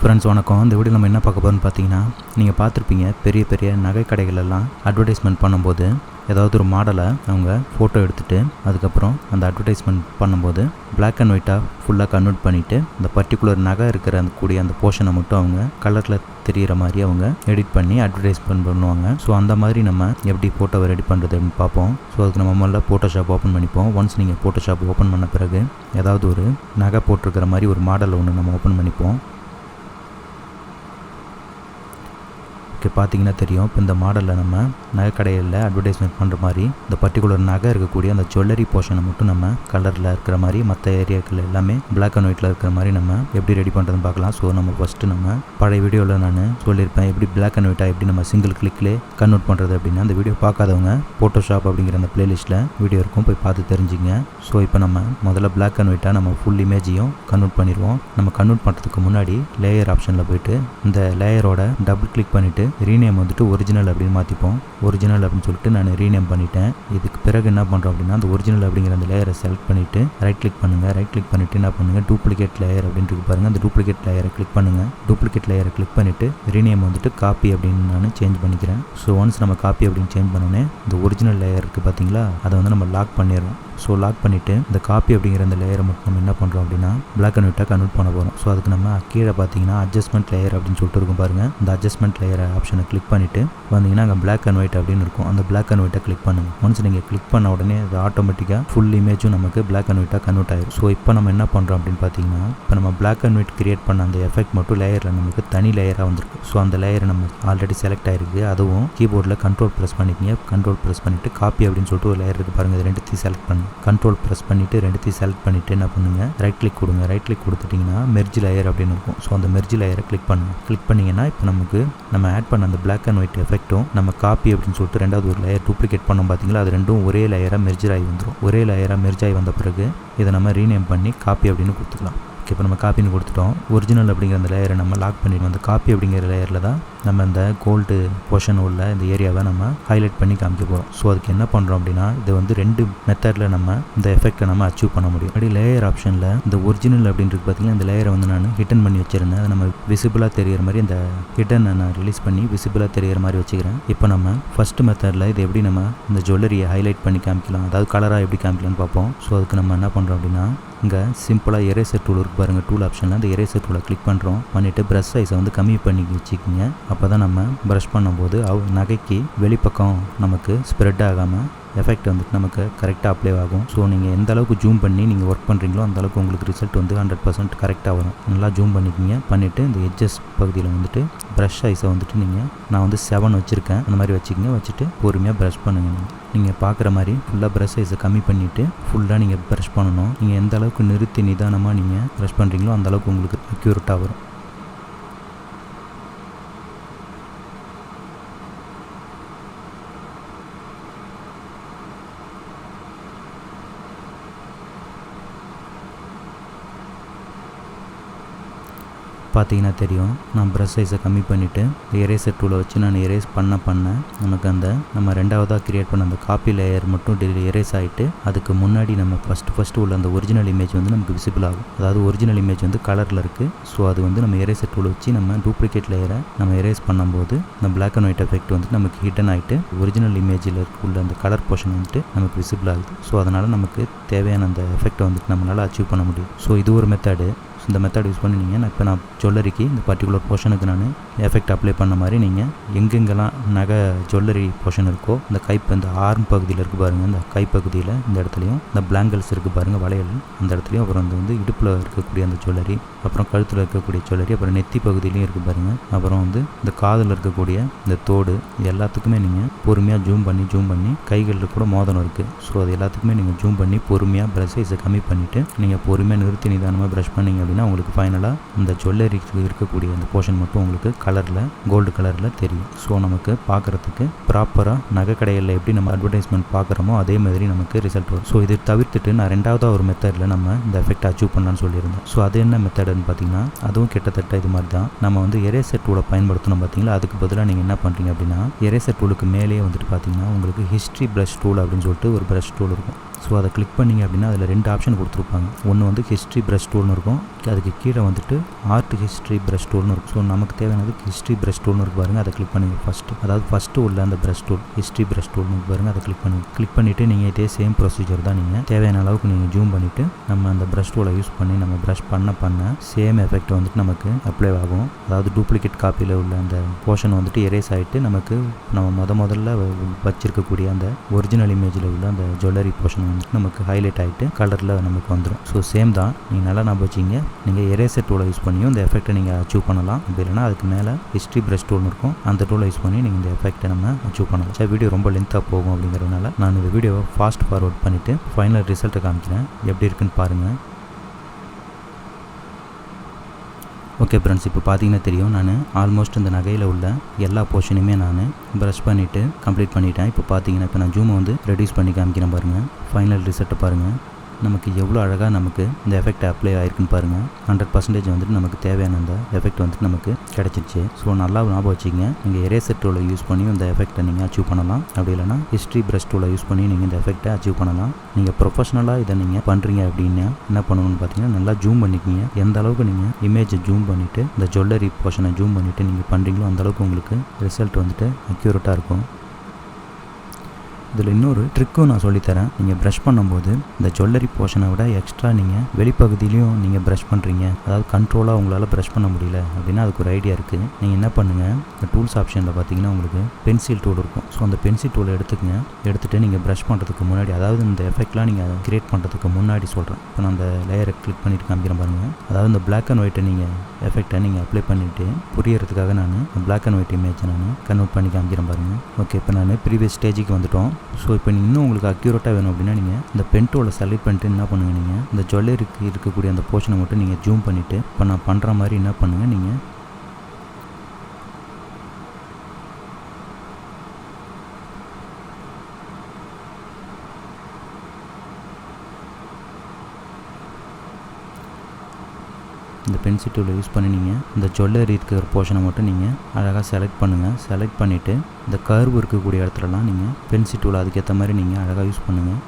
Friends வணக்கம். இந்த video நம்ம என்ன பார்க்க போகிறோம்னு பார்த்தீங்கன்னா நீங்கள் பார்த்துருப்பீங்க பெரிய பெரிய நகை கடைகளெல்லாம் அட்வர்டைஸ்மெண்ட் பண்ணும்போது ஏதாவது ஒரு மாடலை அவங்க ஃபோட்டோ எடுத்துகிட்டு அதுக்கப்புறம் அந்த அட்வர்டைஸ்மெண்ட் பண்ணும்போது பிளாக் அண்ட் ஒயிட்டாக ஃபுல்லாக கன்வெர்ட் பண்ணிவிட்டு அந்த பர்டிகுலர் நகை இருக்கிற அந்த கூடிய அந்த போர்ஷனை மட்டும் அவங்க கலரில் தெரிகிற மாதிரி அவங்க எடிட் பண்ணி அட்வர்டைஸ்மெண்ட் பண்ணுவாங்க. ஸோ அந்த மாதிரி நம்ம எப்படி ஃபோட்டோவை ரெடி பண்ணுறது அப்படின்னு பார்ப்போம். ஸோ அதுக்கு நம்ம முதல்ல ஃபோட்டோஷாப் ஓப்பன் பண்ணிப்போம். ஒன்ஸ் நீங்கள் ஃபோட்டோஷாப் ஓப்பன் பண்ண பிறகு ஏதாவது ஒரு நகை போட்டிருக்கிற மாதிரி ஒரு மாடல் ஒன்று நம்ம ஓப்பன் பண்ணிப்போம். ஓகே பார்த்தீங்கன்னா தெரியும். இப்போ இந்த மாடலில் நம்ம நகை கடையில் அட்வர்டைஸ்மெண்ட் பண்ணுற மாதிரி இந்த பர்டிகுலர் நகை இருக்கக்கூடிய அந்த ஜுவல்லரி போர்ஷனை மட்டும் நம்ம கலரில் இருக்கிற மாதிரி மற்ற ஏரியாக்கள் எல்லாமே பிளாக் அண்ட் ஒயிட்டில் இருக்கிற மாதிரி நம்ம எப்படி ரெடி பண்ணுறதுன்னு பார்க்கலாம். ஸோ நம்ம ஃபஸ்ட்டு நம்ம பழைய வீடியோவில் நான் சொல்லியிருப்பேன் எப்படி பிளாக் அண்ட் ஒயிட்டாக எப்படி நம்ம சிங்கிள் கிளிக்லேயே கன்வெர்ட் பண்ணுறது அப்படின்னா. அந்த வீடியோ பார்க்காதவங்க ஃபோட்டோஷாப் அப்படிங்கிற அந்த பிளேலிஸ்ட்டில் வீடியோ இருக்கும் போய் பார்த்து தெரிஞ்சுங்க. ஸோ இப்போ நம்ம முதல்ல பிளாக் அண்ட் ஒயிட்டாக நம்ம ஃபுல் இமேஜையும் கன்வெர்ட் பண்ணிடுவோம். நம்ம கன்வெர்ட் பண்ணுறதுக்கு முன்னாடி லேயர் ஆப்ஷனில் போயிட்டு இந்த லேயரோட டபுள் கிளிக் பண்ணிவிட்டு ரீநேம் வந்துட்டு ஒரிஜினல் அப்படின்னு மாற்றிப்போம் ஒரிஜினல் அப்படின்னு சொல்லிட்டு நான் ரீநேம் பண்ணிட்டேன். இதுக்கு பிறகு என்ன பண்ணுறோம் அப்படின்னா அந்த ஒரிஜினல் அப்படிங்கிற அந்த லேயரை செலக்ட் பண்ணிவிட்டு ரைட் கிளிக் பண்ணுங்கள் ரைட் கிளிக் பண்ணிவிட்டு என்ன பண்ணுங்கள் டூப்ளிகேட் லேயர் அப்படின்னு இருக்கு பாருங்கள் அந்த டூப்ளிகேட் லேயரை கிளிக் பண்ணுங்கள் டூப்ளிகேட் லேயரை கிளிக் பண்ணிவிட்டு ரீநேம் வந்துட்டு காப்பி அப்படின்னு நான் சேஞ்ச் பண்ணிக்கிறேன். ஸோ ஒன்ஸ் நம்ம காப்பி அப்படின்னு சேஞ்ச் பண்ணோன்னே இந்த ஒரிஜினல் லேயர் இருக்குது பார்த்தீங்களா அதை வந்து நம்ம லாக் பண்ணிடுறோம். ஸோ லாக் பண்ணிவிட்டு இந்த காப்பி அப்படிங்கிற அந்த லேயரை மட்டும் நம்ம என்ன பண்ணுறோம் அப்படின்னா பிளாக் அண்ட் ஒயிட்டாக கன்வெர்ட் பண்ண போகிறோம் ஸோ அதுக்கு நம்ம கீழே பார்த்தீங்கன்னா அட்ஜஸ்ட்மெண்ட் லேயர் அப்படின்னு சொல்லிட்டு இருக்கும் பாருங்கள் இந்த அட்ஜஸ்ட்மெண்ட் லேயர் ஆப்ஷனை கிளிக் பண்ணிவிட்டு வந்தீங்கன்னா அங்கே பிளாக் அண்ட் ஒயிட் அப்படின்னு இருக்கும். அந்த பிளாக் அண்ட் ஒயிட்டை கிளிக் பண்ணுங்கள் ஒன்ஸ் நீங்கள் கிளிக் பண்ண உடனே அது ஆட்டோமேட்டிக்காக ஃபுல் இமேஜும் நமக்கு பிளாக் அண்ட் ஒயிட்டாக கன்வெர்ட் ஆயிடும் ஸோ இப்போ நம்ம என்ன பண்ணுறோம் அப்படின்னு பார்த்தீங்கன்னா இப்போ நம்ம பிளாக் அண்ட் ஒயிட் கிரியேட் பண்ண அந்த எஃபெக்ட் மட்டும் லேயரில் நமக்கு தனி லேயராக வந்திருக்கு. ஸோ அந்த லேயரை நம்ம ஆல்ரெடி செலக்ட் ஆயிருக்கு. அதுவும் கீபோர்டில் கண்ட்ரோல் ப்ரெஸ் பண்ணிக்கிங்க. கண்ட்ரோல் ப்ரெஸ் பண்ணிவிட்டு காப்பி அப்படின்னு சொல்லிட்டு ஒரு லேயர் இருக்குது பாருங்கள் இது ரெண்டுத்தையும் செலக்ட் பண்ணு கண்ட்ரோல் ப்ரெஸ் பண்ணிவிட்டு ரெண்டுத்தையும் செலக்ட் பண்ணிவிட்டு என்ன பண்ணுங்கள் ரைட் கிளிக் கொடுங்க. ரைட் கிளிக் கொடுத்துட்டிங்கன்னா மெர்ஜ் லேயர் அப்படின்னு இருக்கும். ஸோ அந்த மெர்ஜ் லேயரை கிளிக் பண்ணுங்கள் கிளிக் பண்ணிங்கன்னா இப்போ நமக்கு நம்ம ஆட் பண்ண அந்த பிளாக் அண்ட் ஒயிட் எஃபெக்ட்டும் நம்ம காப்பி அப்படின்னு சொல்லிட்டு ரெண்டாவது ஒரு லேயர் டூப்ளிகேட் பண்ணோம் பார்த்தீங்களா அது ரெண்டும் ஒரே லேயராக மெர்ஜ் ஆகி வந்துடும் ஒரே லேயராக மெர்ஜ் ஆகி வந்த பிறகு இதை நம்ம ரீநேம் பண்ணி காப்பி அப்படின்னு கொடுத்துக்கலாம். ஓகே இப்போ நம்ம காப்பின்னு கொடுத்துட்டோம். ஒரிஜினல் அப்படிங்கிற அந்த லேயரை நம்ம லாக் பண்ணிடுவோம் அந்த காப்பி அப்படிங்கிற லேயரில் தான் நம்ம இந்த கோல்டு போர்ஷன் உள்ள இந்த ஏரியாவை நம்ம ஹைலைட் பண்ணி காமிக்க போகிறோம் ஸோ அதுக்கு என்ன பண்ணுறோம் அப்படின்னா இது வந்து ரெண்டு மெத்தடில் நம்ம இந்த எஃபெக்ட்டை நம்ம அச்சீவ் பண்ண முடியும். அப்படி லேயர் ஆப்ஷனில் இந்த ஒரிஜினல் அப்படின்றது பார்த்தீங்கன்னா இந்த லேயரை வந்து நான் ஹிட்டன் பண்ணி வச்சுருந்தேன். அதை நம்ம விசிபிளாக தெரிகிற மாதிரி இந்த ஹிட்டனை நான் ரிலீஸ் பண்ணி விசிபிளாக தெரிகிற மாதிரி வச்சுக்கிறேன். இப்போ நம்ம ஃபஸ்ட் மெத்தடில் இது எப்படி நம்ம இந்த ஜுவல்லரியை ஹைலைட் பண்ணி காமிக்கலாம் அதாவது கலராக எப்படி காமிக்கலாம்னு பார்ப்போம். ஸோ அதுக்கு நம்ம என்ன பண்ணுறோம் அப்படின்னா இங்கே சிம்பிளாக எரேசர் டூல் இருக்கு பாருங்கள் டூல் ஆப்ஷனில் அந்த எரேசர் டூலை கிளிக் பண்ணுறோம் பண்ணிவிட்டு ப்ரஷ் சைஸை வந்து கம்மி பண்ணி வச்சுக்கோங்க. அப்போ தான் நம்ம ப்ரஷ் பண்ணும்போது அவ் நகைக்கு வெளிப்பக்கம் நமக்கு ஸ்ப்ரெட் ஆகாமல் எஃபெக்ட் வந்துட்டு நமக்கு கரெக்டாக அப்ளை ஆகும். ஸோ நீங்கள் எந்த அளவுக்கு ஜூம் பண்ணி நீங்கள் ஒர்க் பண்ணுறீங்களோ அந்த அளவுக்கு உங்களுக்கு ரிசல்ட் வந்து ஹண்ட்ரட் பர்சன்ட் கரெக்டாக வரும். நல்லா ஜூம் பண்ணிக்கிங்க. பண்ணிவிட்டு இந்த எட்ஜஸ் பகுதியில் வந்துட்டு ப்ரஷ் ஐஸை வந்துட்டு நீங்கள் நான் வந்து செவன் வச்சுருக்கேன். அந்த மாதிரி வச்சுக்கிங்க. வச்சுட்டு பொறுமையாக ப்ரஷ் பண்ணுங்க. நீங்கள் பார்க்குற மாதிரி ஃபுல்லாக ப்ரஷ் சைஸை கம்மி பண்ணிவிட்டு ஃபுல்லாக நீங்கள் ப்ரஷ் பண்ணணும். நீங்கள் எந்த அளவுக்கு நிறுத்தி நிதானமாக நீங்கள் ப்ரஷ் பண்ணுறீங்களோ அந்த அளவுக்கு உங்களுக்கு அக்யூரட்டாக வரும். பார்த்தீங்கன்னா தெரியும். நான் ப்ரஷ் சைஸை கம்மி பண்ணிவிட்டு எரேசர் டூலை வச்சு நான் எரேஸ் பண்ண பண்ண நமக்கு அந்த நம்ம ரெண்டாவதாக கிரியேட் பண்ண அந்த காப்பி லேயர் மட்டும் எரேஸ் ஆகிட்டு அதுக்கு முன்னாடி நம்ம ஃபஸ்ட்டு ஃபஸ்ட்டு உள்ள அந்த ஒரிஜினல் இமேஜ் வந்து நமக்கு விசிபிள் ஆகும். அதாவது ஒரிஜினல் இமேஜ் வந்து கலரில் இருக்குது ஸோ அது வந்து நம்ம எரேசர் டூலை வச்சு நம்ம டூப்ளிகேட் லேயரை நம்ம எரேஸ் பண்ணும்போது இந்த பிளாக் அண்ட் ஒயிட் எஃபெக்ட் வந்து நமக்கு ஹிட்டன் ஆகிட்டு ஒரிஜினல் இமேஜில் உள்ள அந்த கலர் போர்ஷன் வந்துட்டு நமக்கு விசிபிள் ஆகுது. ஸோ அதனால் நமக்கு தேவையான அந்த எஃபெக்ட்டை வந்துட்டு நம்மளால் அச்சீவ் பண்ண முடியும். ஸோ இது ஒரு மெத்தடு இந்த மெத்தட் யூஸ் பண்ணி நீங்கள் நான் இப்போ நான் ஜுவல்லரிக்கு இந்த பர்டிகுலர் போர்ஷனுக்கு நான் எஃபெக்ட் அப்ளை பண்ண மாதிரி நீங்கள் எங்கெங்கெல்லாம் நகை ஜுவல்லரி போர்ஷன் இருக்கோ இந்த கை இந்த ஆர்ம் பகுதியில் இருக்குது பாருங்கள் இந்த கைப்பகுதியில் இந்த இடத்துலையும் இந்த பிளாங்கல்ஸ் இருக்குது பாருங்கள் வளையல். அந்த இடத்துலையும் அப்புறம் வந்து வந்து இடுப்பில் இருக்கக்கூடிய அந்த ஜுவல்லரி அப்புறம் கழுத்தில் இருக்கக்கூடிய ஜுவல்லரி அப்புறம் நெத்தி பகுதியிலையும் இருக்குது பாருங்கள் அப்புறம் வந்து இந்த காதில் இருக்கக்கூடிய இந்த தோடு இது எல்லாத்துக்குமே நீங்கள் பொறுமையாக ஜூம் பண்ணி ஜூம் பண்ணி கைகளில் கூட மோதனம் இருக்குது ஸோ அது எல்லாத்துக்குமே நீங்கள் ஜூம் பண்ணி பொறுமையாக ப்ரஷ் சைஸை கம்மி பண்ணிவிட்டு நீங்கள் பொறுமையாக நிறுத்தி நிதானமாக ப்ரஷ் பண்ணிங்க அப்படின்னா உங்களுக்கு ஃபைனலாக இந்த ஜுவல்லரிக்கு இருக்கக்கூடிய அந்த போர்ஷன் மட்டும் உங்களுக்கு கலரில் கோல்டு கலரில் தெரியும். ஸோ நமக்கு பார்க்குறதுக்கு ப்ராப்பராக நகை கடைகளில் எப்படி நம்ம அட்வர்டைஸ்மெண்ட் பார்க்குறோமோ அதே மாதிரி நமக்கு ரிசல்ட் வரும். ஸோ இது தவிர்த்துட்டு நான் ரெண்டாவதாக ஒரு மெத்தடில் நம்ம இந்த எஃபெக்ட் அச்சீவ் பண்ணலாம்னு சொல்லியிருந்தேன். ஸோ அது என்ன மெத்தடுன்னு பார்த்தீங்கன்னா அதுவும் கிட்டத்தட்ட இது மாதிரி தான். நம்ம வந்து எரேசர் டூலை பயன்படுத்தணும் பார்த்தீங்களா? அதுக்கு பதிலாக நீங்கள் என்ன பண்ணுறீங்க அப்படின்னா எரேசர் டூலுக்கு மேலேயே வந்துட்டு பார்த்தீங்கன்னா உங்களுக்கு ஹிஸ்ட்ரி ப்ரஷ் டூல் அப்படின்னு சொல்லிட்டு ஒரு ப்ரஷ் டூல் இருக்கும். ஸோ அதை கிளிக் பண்ணிங்க அப்படின்னா அதில் ரெண்டு ஆப்ஷன் கொடுத்துருப்பாங்க. ஒன்று வந்து ஹிஸ்ட்ரி ப்ரஷ் டூல்னு இருக்கும். அதுக்கு கீழே வந்துட்டு ஆர்ட் ஹிஸ்ட்ரி ப்ரஷ் டூல்னு இருக்கும். ஸோ நமக்கு தேவையானது ஹிஸ்ட்ரி ப்ரஷ் டூல்னு இருக்கு பாருங்கள் அதை கிளிக் பண்ணுங்கள் ஃபஸ்ட்டு அதாவது ஃபஸ்ட்டு உள்ள அந்த ப்ரஷ் டூல் ஹிஸ்ட்ரி ப்ரஷ் டூல்னு இருக்கு பாருங்கள் அதை கிளிக் பண்ணுங்கள் கிளிக் பண்ணிவிட்டு நீங்கள் இதே சேம் ப்ரொசீஜர் தான் நீங்கள் தேவையான அளவுக்கு நீங்கள் ஜூம் பண்ணிவிட்டு நம்ம அந்த ப்ரஷ் டூலை யூஸ் பண்ணி நம்ம ப்ரஷ் பண்ண பண்ண சேம் எஃபெக்ட் வந்துட்டு நமக்கு அப்ளை ஆகும். அதாவது டூப்ளிகேட் காப்பியில் உள்ள அந்த போர்ஷன் வந்துட்டு எரேஸ் ஆகிட்டு நமக்கு நம்ம முத முதல்ல வச்சிருக்கக்கூடிய அந்த ஒரிஜினல் இமேஜில் உள்ள அந்த ஜுவல்லரி போர்ஷன் நமக்கு ஹைலைட் ஆகிட்டு கலரில் நமக்கு வந்துடும் ஸோ சேம் தான். நீங்கள் நல்லா ஞாபகம் வச்சிங்க நீங்கள் எரேசர் டூலை யூஸ் பண்ணியும் இந்த எஃபெக்ட்டை நீங்கள் அச்சீவ் பண்ணலாம். அப்படி இல்லைன்னா அதுக்கு மேலே ஹிஸ்ட்ரி ப்ரஷ் டூல் இருக்கும். அந்த டூலை யூஸ் பண்ணி நீங்கள் இந்த எஃபெக்ட்டை நம்ம அச்சீவ் பண்ணலாம். சார் வீடியோ ரொம்ப லென்த்தாக போகும் அப்படிங்கிறதுனால நான் இந்த வீடியோவை ஃபாஸ்ட் ஃபார்வர்ட் பண்ணிவிட்டு ஃபைனல் ரிசல்ட்டை காமிக்கிறேன். எப்படி இருக்குன்னு பாருங்கள் ஓகே ஃப்ரெண்ட்ஸ் இப்போ பார்த்தீங்கன்னா தெரியும். நான் ஆல்மோஸ்ட் இந்த நகையில் உள்ள எல்லா போர்ஷனுமே நான் ப்ரஷ் பண்ணிவிட்டு கம்ப்ளீட் பண்ணிட்டேன். இப்போ பார்த்தீங்கன்னா இப்போ நான் ஜூமை வந்து ரெடியூஸ் பண்ணி காமிக்கிறேன் பாருங்கள் ஃபைனல் ரிசல்ட்டை பாருங்கள் நமக்கு எவ்வளோ அழகாக நமக்கு இந்த எஃபெக்ட் அப்ளை ஆயிருக்குன்னு பாருங்கள் ஹண்ட்ரட் பர்சன்டேஜ் வந்துட்டு நமக்கு தேவையான அந்த எஃபெக்ட் வந்துட்டு நமக்கு கிடச்சிருச்சு. ஸோ நல்லா ஞாபகம் வச்சுக்கங்க. நீங்கள் எரேசர் டூலை யூஸ் பண்ணி இந்த எஃபெக்ட்டை நீங்கள் அச்சீவ் பண்ணலாம். அப்படி இல்லைனா ஹிஸ்ட்ரி ப்ரஷ் டூலை யூஸ் பண்ணி நீங்கள் இந்த எஃபெக்ட்டை அச்சீவ் பண்ணலாம். நீங்கள் ப்ரொஃபஷனலாக இதை நீங்கள் பண்ணுறீங்க அப்படின்னா என்ன பண்ணணும்னு பார்த்தீங்கன்னா நல்லா ஜூம் பண்ணிக்கிங்க. எந்த அளவுக்கு நீங்கள் இமேஜை ஜூம் பண்ணிவிட்டு இந்த ஜுவல்லரி போர்ஷனை ஜூம் பண்ணிவிட்டு நீங்கள் பண்ணுறீங்களோ அந்த அளவுக்கு உங்களுக்கு ரிசல்ட் வந்துட்டு அக்யூரேட்டாக இருக்கும். இதில் இன்னொரு ட்ரிக்கும் நான் சொல்லித்தரேன். நீங்கள் ப்ரஷ் பண்ணும்போது இந்த ஜுவல்லரி போர்ஷனை விட எக்ஸ்ட்ரா நீங்கள் வெளிப்பகுதியிலையும் நீங்கள் ப்ரஷ் பண்ணுறீங்க அதாவது கண்ட்ரோலாக உங்களால் ப்ரஷ் பண்ண முடியல அப்படின்னா அதுக்கு ஒரு ஐடியா இருக்குது நீங்கள் என்ன பண்ணுங்கள் இந்த டூல்ஸ் ஆப்ஷனில் பார்த்தீங்கன்னா உங்களுக்கு பென்சில் டூல் இருக்கும். ஸோ அந்த பென்சில் டூலை எடுத்துக்கங்க. எடுத்துகிட்டு நீங்கள் ப்ரஷ் பண்ணுறதுக்கு முன்னாடி அதாவது இந்த எஃபெக்ட்லாம் நீங்கள் கிரியேட் பண்ணுறதுக்கு முன்னாடி சொல்கிறேன் இப்போ நான் அந்த லேயரை கிளிக் பண்ணிட்டு காமிக்கிறேன் பாருங்கள் அதாவது இந்த பிளாக் அண்ட் ஒயிட்டை நீங்கள் எஃபெக்டை நீங்கள் அப்ளை பண்ணிவிட்டு புரியறதுக்காக நான் பிளாக் அண்ட் ஒயிட் இமேஜை நான் கன்வெர்ட் பண்ணி காமிக்கிறேன் பாருங்கள் ஓகே இப்போ நான் ப்ரீவியஸ் ஸ்டேஜுக்கு வந்துட்டோம். ஸோ இப்போ இன்னும் உங்களுக்கு அக்யூரேட்டாக வேணும் அப்படின்னா நீங்கள் இந்த பென் செலக்ட் பண்ணிட்டு என்ன பண்ணுங்க நீங்கள் இந்த ஜுவல்லரிக்கு இருக்கக்கூடிய அந்த போர்ஷனை மட்டும் நீங்கள் ஜூம் பண்ணிவிட்டு இப்போ நான் பண்ணுற மாதிரி என்ன பண்ணுங்கள் நீங்கள் இந்த பென்சில் டூலை யூஸ் பண்ணி நீங்கள் இந்த ஜுவல்லரி இருக்கிற போர்ஷனை மட்டும் நீங்கள் அழகாக செலக்ட் பண்ணுங்கள் செலக்ட் பண்ணிவிட்டு இந்த கர்வ் இருக்கக்கூடிய இடத்துலலாம் நீங்கள் பென்சில் டூலை அதுக்கேற்ற மாதிரி நீங்கள் அழகாக யூஸ் பண்ணுங்கள்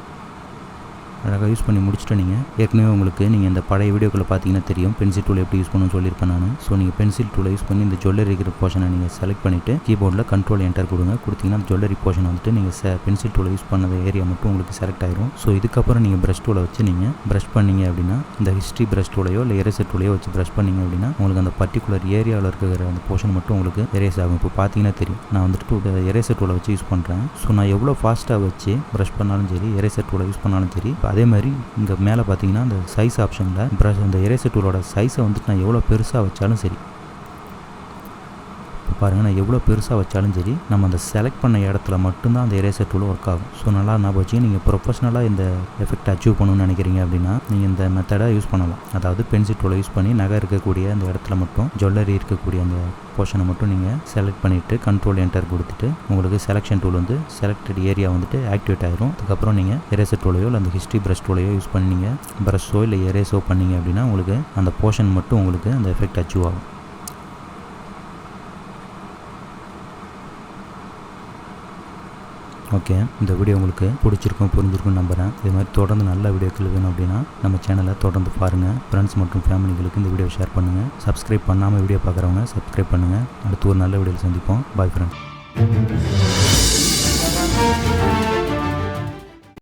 அழகாக யூஸ் பண்ணி முடிச்சுட்டு நீங்கள் ஏற்கனவே உங்களுக்கு நீங்கள் இந்த பழைய வீடியோக்களை பார்த்தீங்கன்னா தெரியும். பென்சில் டூல் எப்படி யூஸ் பண்ணணும்னு சொல்லியிருப்பேன் நான். ஸோ நீங்கள் பென்சில் டூலை யூஸ் பண்ணி இந்த ஜுவல்லரி இருக்கிற போர்ஷனை நீங்கள் செலக்ட் பண்ணிவிட்டு கீபோர்டில் கண்ட்ரோல் என்டர் கொடுங்க. கொடுத்தீங்கன்னா ஜுவல்லரி போர்ஷன் வந்துட்டு நீங்கள் ச பென்சில் டூலை யூஸ் பண்ணது ஏரியா மட்டும் உங்களுக்கு செலக்ட் ஆயிரும். ஸோ இதுக்கப்புறம் நீங்கள் ப்ரஷ் டூலை வச்சு நீங்கள் ப்ரஷ் பண்ணீங்க அப்படின்னா இந்த ஹிஸ்ட்ரி ப்ரஷ் டூலையோ இல்லை எரேசர் டூலையோ வச்சு ப்ரஷ் பண்ணீங்க அப்படின்னா உங்களுக்கு அந்த பர்டிகுலர் ஏரியாவில் இருக்கிற அந்த போர்ஷன் மட்டும் உங்களுக்கு எரேஸ் ஆகும். இப்போ பார்த்தீங்கன்னா தெரியும். நான் வந்துட்டு எரேசர் டூலை வச்சு யூஸ் பண்ணுறேன் ஸோ நான் எவ்வளோ ஃபாஸ்ட்டாக வச்சு ப்ரஷ் பண்ணாலும் சரி எரேசர் டூலை யூஸ் பண்ணாலும் சரி அதே மாதிரி இங்கே மேலே பார்த்தீங்கன்னா அந்த சைஸ் ஆப்ஷனில் ப்ரஷ் அந்த எரேசர் டூலோட சைஸை வந்துட்டு நான் எவ்வளோ பெருசாக வச்சாலும் சரி. பாருங்கள் நான் எவ்வளோ பெருசாக வச்சாலும் சரி நம்ம அந்த செலக்ட் பண்ண இடத்துல மட்டும்தான் அந்த எரேசர் டூல் ஒர்க் ஆகும். ஸோ நல்லா ஞாபகம் வச்சு நீங்கள் ப்ரொஃபஷனலாக இந்த எஃபெக்ட் அச்சீவ் பண்ணணும்னு நினைக்கிறீங்க அப்படின்னா நீங்கள் இந்த மெத்தடை யூஸ் பண்ணலாம். அதாவது பென்சில் டூலை யூஸ் பண்ணி நகை இருக்கக்கூடிய அந்த இடத்துல மட்டும் ஜுவல்லரி இருக்கக்கூடிய அந்த போர்ஷனை மட்டும் நீங்கள் செலக்ட் பண்ணிவிட்டு கண்ட்ரோல் என்டர் கொடுத்துட்டு உங்களுக்கு செலெக்ஷன் டூல் வந்து செலக்டட் ஏரியா வந்துட்டு ஆக்டிவேட் ஆகிரும் அதுக்கப்புறம் நீங்கள் எரேசர் டூலையோ இல்லை அந்த ஹிஸ்ட்ரி ப்ரஷ் டூலையோ யூஸ் பண்ணி நீங்கள் ப்ரஷ்ஷோ இல்லை எரேஸோ பண்ணீங்க அப்படின்னா உங்களுக்கு அந்த போர்ஷன் மட்டும் உங்களுக்கு அந்த எஃபெக்ட் அச்சீவ் ஆகும். ஓகே இந்த வீடியோ உங்களுக்கு பிடிச்சிருக்கும் புரிஞ்சிருக்கும் நம்புகிறேன் இது மாதிரி தொடர்ந்து நல்ல வீடியோக்கள் வேணும் அப்படின்னா நம்ம சேனலை தொடர்ந்து பாருங்கள் ஃப்ரெண்ட்ஸ் மற்றும் ஃபேமிலிகளுக்கு இந்த வீடியோ ஷேர் பண்ணுங்கள் சப்ஸ்கிரைப் பண்ணாமல் வீடியோ பார்க்குறவங்க சப்ஸ்கிரைப் பண்ணுங்கள் அடுத்து ஒரு நல்ல வீடியோவில் சந்திப்போம். பாய் ஃப்ரெண்ட்